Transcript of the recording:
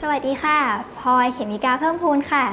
สวัสดีค่ะพลอยเขมิกาเพิ่มพูนค่ะ